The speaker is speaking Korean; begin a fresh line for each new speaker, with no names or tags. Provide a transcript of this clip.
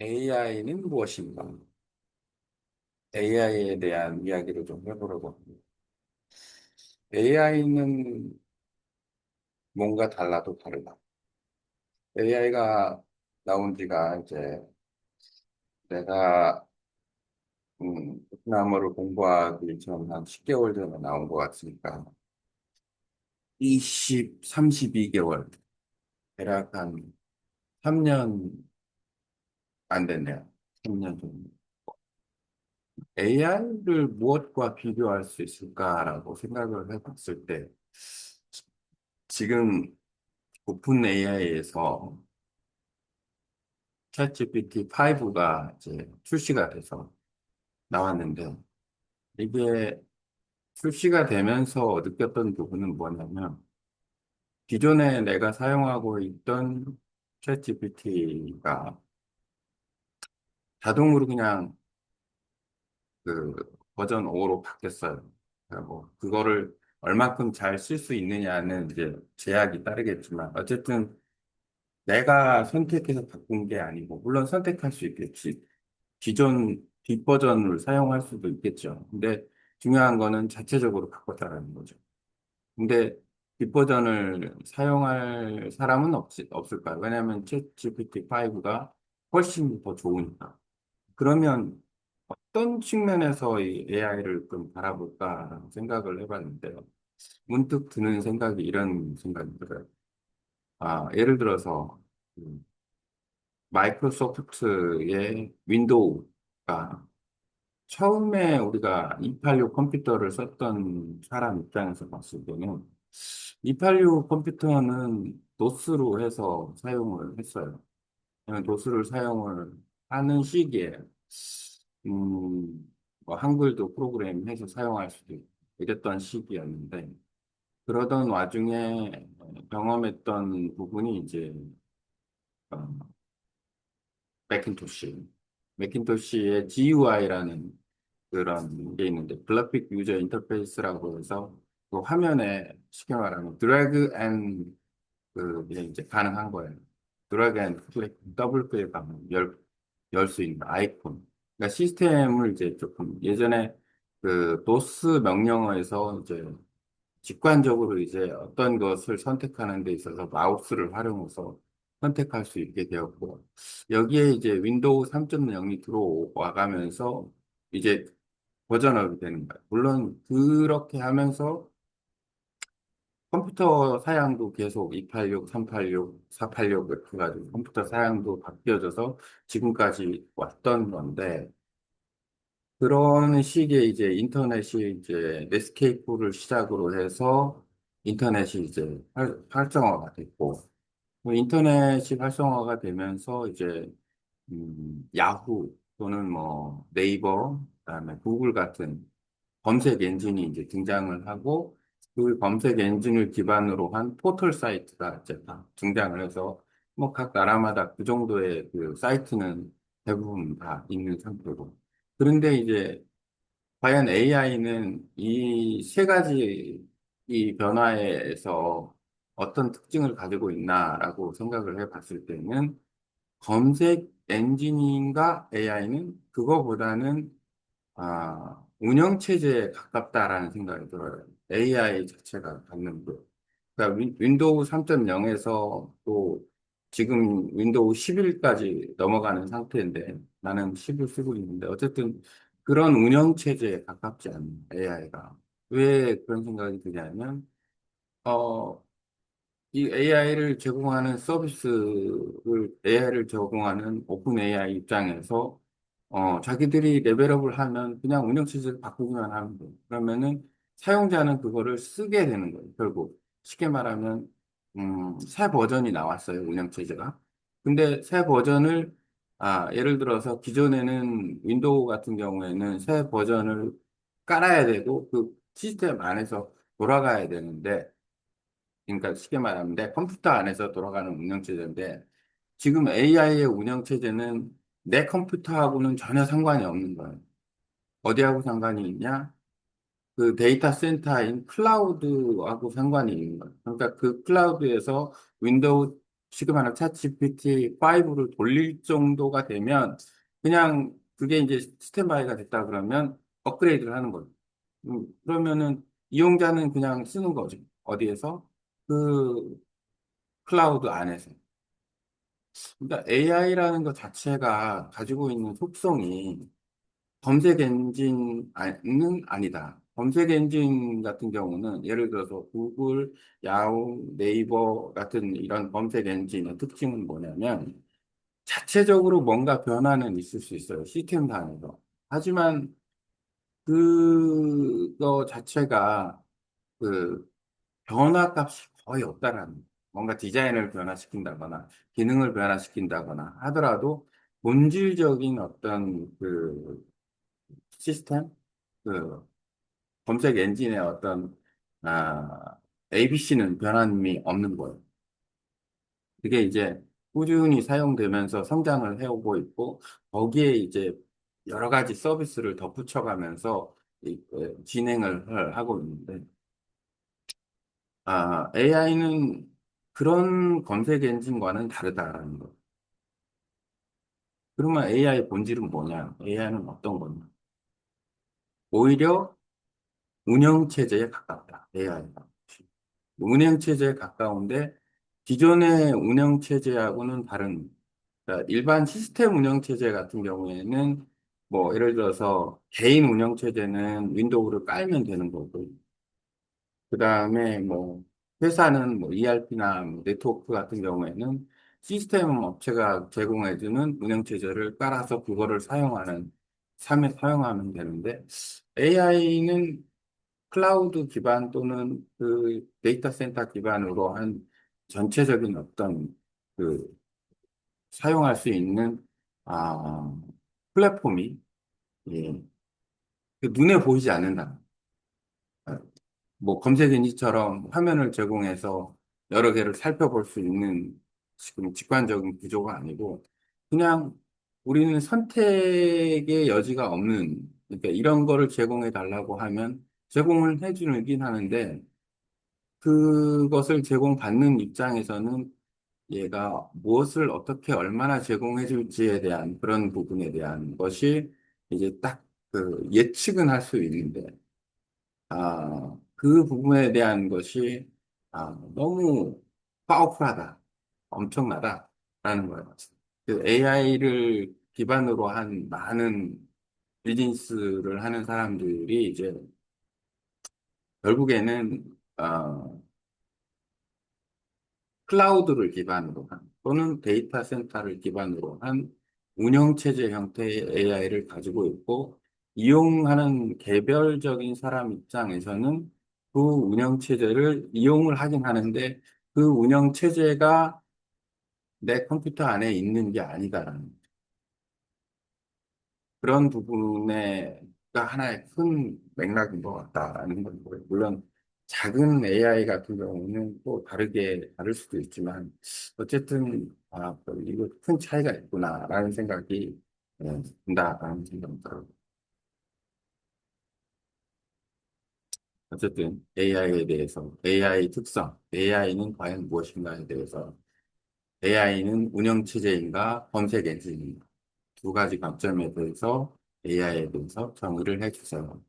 AI는 무엇인가? AI에 대한 이야기를 좀 해보려고 합니다. AI는 뭔가 달라도 다르다. AI가 나온 지가 이제 내가 음, 베트남어를 공부하기 전 한 10개월 전에 나온 것 같으니까 20, 32개월, 대략 한 3년 안 됐네요. 3년 정도. AI를 무엇과 비교할 수 있을까라고 생각을 해봤을 때, 지금 오픈 AI에서 챗GPT 5가 이제 출시가 돼서 나왔는데, 이게 출시가 되면서 느꼈던 부분은 뭐냐면, 기존에 내가 사용하고 있던 챗GPT가 자동으로 그냥 그 버전 5로 바뀌었어요. 그러니까 뭐 그거를 얼만큼 잘 쓸 수 있느냐는 이제 제약이 따르겠지만 어쨌든 내가 선택해서 바꾼 게 아니고 물론 선택할 수 있겠지. 기존 뒷버전을 사용할 수도 있겠죠. 근데 중요한 거는 자체적으로 바꿨다라는 거죠. 근데 뒷버전을 사용할 사람은 없, 없을까요? 왜냐하면 챗 GPT-5가 훨씬 더 좋으니까. 그러면 어떤 측면에서 이 AI를 좀 바라볼까라는 생각을 해봤는데요. 문득 드는 생각이 이런 생각이 들어요. 아, 예를 들어서, 음, 마이크로소프트의 윈도우가 처음에 우리가 286 컴퓨터를 썼던 사람 입장에서 봤을 때는 286 컴퓨터는 도스로 해서 사용을 했어요. 도스를 사용을 하는 시기에 음, 뭐 한글도 프로그램 해서 사용할 수도 있고 이랬던 시기였는데 그러던 와중에 경험했던 부분이 이제 어, 매cin토시 매cin토시의 GUI라는 그런 게 있는데 그래픽 유저 인터페이스라고 해서 그 화면에 쉽게 말하면 드래그 앤 그게 이제 가능한 거예요. 드래그 앤 클릭, 더블 클릭하면 열, 열 수 있는 아이콘. 그러니까 시스템을 이제 조금 예전에 그 도스 명령어에서 이제 직관적으로 이제 어떤 것을 선택하는 데 있어서 마우스를 활용해서 선택할 수 있게 되었고 여기에 이제 윈도우 3.0이 들어와 가면서 이제 버전업이 되는 거예요. 물론 그렇게 하면서 컴퓨터 사양도 계속 286, 386, 486 이렇게 해가지고 컴퓨터 사양도 바뀌어져서 지금까지 왔던 건데 그런 시기에 이제 인터넷이 이제 넷스케이프를 시작으로 해서 인터넷이 이제 활, 활성화가 됐고 뭐 인터넷이 활성화가 되면서 이제 음, 야후 또는 뭐 네이버 그다음에 구글 같은 검색 엔진이 이제 등장을 하고 그 검색 엔진을 기반으로 한 포털 사이트가 이제 다 등장을 해서 뭐 각 나라마다 그 정도의 그 사이트는 대부분 다 있는 상태고. 그런데 이제 과연 AI는 이 세 가지 이 변화에서 어떤 특징을 가지고 있나라고 생각을 해 봤을 때는 검색 엔진인가 AI는 그거보다는 아, 운영 체제에 가깝다라는 생각이 들어요. AI 자체가 갖는 거. 그러니까 윈- 윈도우 3.0에서 또 지금 윈도우 11까지 넘어가는 상태인데 나는 10을 쓰고 있는데 어쨌든 그런 운영 체제에 가깝지 않는 AI가 왜 그런 생각이 드냐면 어, 이 AI를 제공하는 서비스를 AI를 제공하는 오픈 AI 입장에서 어, 자기들이 레벨업을 하면 그냥 운영 체제를 바꾸기만 하면 돼요. 그러면은 사용자는 그거를 쓰게 되는 거예요, 결국. 쉽게 말하면, 음, 새 버전이 나왔어요, 운영 체제가. 근데 새 버전을, 아, 예를 들어서 기존에는 윈도우 같은 경우에는 새 버전을 깔아야 되고 그 시스템 안에서 돌아가야 되는데, 그러니까 쉽게 말하면 내 컴퓨터 안에서 돌아가는 운영체제인데, 지금 AI의 운영체제는 내 컴퓨터하고는 전혀 상관이 없는 거예요. 어디하고 상관이 있냐? 그 데이터 센터인 클라우드하고 상관이 있는 거예요. 그러니까 그 클라우드에서 윈도우 지금 하는 챗GPT 5를 돌릴 정도가 되면 그냥 그게 이제 스탠바이가 됐다 그러면 업그레이드를 하는 거죠. 음, 그러면은 이용자는 그냥 쓰는 거죠. 어디에서? 그 클라우드 안에서. 그러니까 AI라는 것 자체가 가지고 있는 속성이 검색 엔진은 아니다. 검색 엔진 같은 경우는 예를 들어서 구글, 야후, 네이버 같은 이런 검색 엔진의 특징은 뭐냐면 자체적으로 뭔가 변화는 있을 수 있어요. 시스템상에서. 하지만 그거 자체가 그 변화 값이 거의 없다라는 거예요. 뭔가 디자인을 변화시킨다거나 기능을 변화시킨다거나 하더라도 본질적인 어떤 그 시스템, 그 검색 엔진의 어떤 아, ABC는 변함이 없는 거예요. 그게 이제 꾸준히 사용되면서 성장을 해오고 있고 거기에 이제 여러 가지 서비스를 덧붙여가면서 이, 어, 진행을 하고 있는데 아, AI는 그런 검색 엔진과는 다르다라는 거. 그러면 AI 본질은 뭐냐? AI는 어떤 거냐? 오히려 운영체제에 가깝다. AI가. 운영체제에 가까운데 기존의 운영체제하고는 다른, 그러니까 일반 시스템 운영체제 같은 경우에는 뭐 예를 들어서 개인 운영체제는 윈도우를 깔면 되는 거고, 그 다음에 뭐 회사는 뭐 ERP나 네트워크 같은 경우에는 시스템 업체가 제공해주는 운영체제를 깔아서 그거를 사용하는, 삶에 사용하면 되는데 AI는 클라우드 기반 또는 그 데이터 센터 기반으로 한 전체적인 어떤 그 사용할 수 있는 아, 플랫폼이 예, 그 눈에 보이지 않는다. 뭐 검색 엔진처럼 화면을 제공해서 여러 개를 살펴볼 수 있는 지금 직관적인 구조가 아니고 그냥 우리는 선택의 여지가 없는 그러니까 이런 거를 제공해 달라고 하면 제공을 해주긴 하는데 그것을 제공받는 입장에서는 얘가 무엇을 어떻게 얼마나 제공해 줄지에 대한 그런 부분에 대한 것이 이제 딱 그 예측은 할 수 있는데 아, 그 부분에 대한 것이 아, 너무 파워풀하다, 엄청나다라는 거예요. 그 AI를 기반으로 한 많은 비즈니스를 하는 사람들이 이제 결국에는 어, 클라우드를 기반으로 한 또는 데이터 센터를 기반으로 한 운영체제 형태의 AI를 가지고 있고 이용하는 개별적인 사람 입장에서는 그 운영체제를 이용을 하긴 하는데 그 운영체제가 내 컴퓨터 안에 있는 게 아니다라는 그런 부분에가 하나의 큰 맥락인 것 같다라는 거고요. 물론 작은 AI 같은 경우는 또 다르게 다를 수도 있지만 어쨌든 아, 이거 큰 차이가 있구나라는 생각이 예, 든다라는 생각이 들어요. 어쨌든 AI에 대해서 AI 특성, AI는 과연 무엇인가에 대해서 AI는 운영체제인가 검색 엔진인가 두 가지 관점에 대해서 AI에 대해서 정의를 해주세요.